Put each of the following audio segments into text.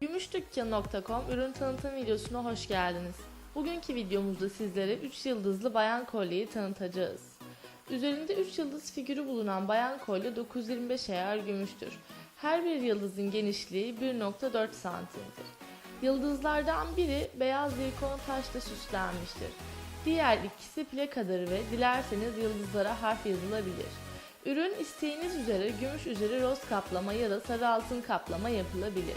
Gümüşdükkanı.com ürün tanıtım videosuna hoş geldiniz. Bugünkü videomuzda sizlere 3 yıldızlı bayan kolyeyi tanıtacağız. Üzerinde 3 yıldız figürü bulunan bayan kolye 925 ayar gümüştür. Her bir yıldızın genişliği 1.4 santimdir. Yıldızlardan biri beyaz zirkon taşla süslenmiştir. Diğer ikisi plakadır ve dilerseniz yıldızlara harf yazılabilir. Ürün isteğiniz üzere gümüş üzeri roz kaplama ya da sarı altın kaplama yapılabilir.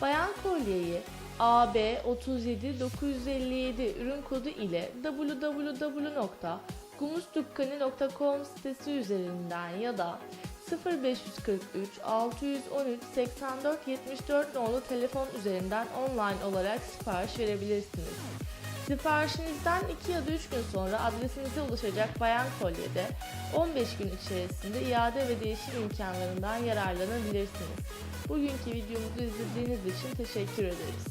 Bayan kolyeyi AB 37957 ürün kodu ile www.gumusdukkani.com sitesi üzerinden ya da 0543 613 84 74 nolu telefon üzerinden online olarak sipariş verebilirsiniz. Siparişinizden 2 ya da 3 gün sonra adresinize ulaşacak bayan kolyede 15 gün içerisinde iade ve değişim imkanlarından yararlanabilirsiniz. Bugünkü videomuzu izlediğiniz için teşekkür ederiz.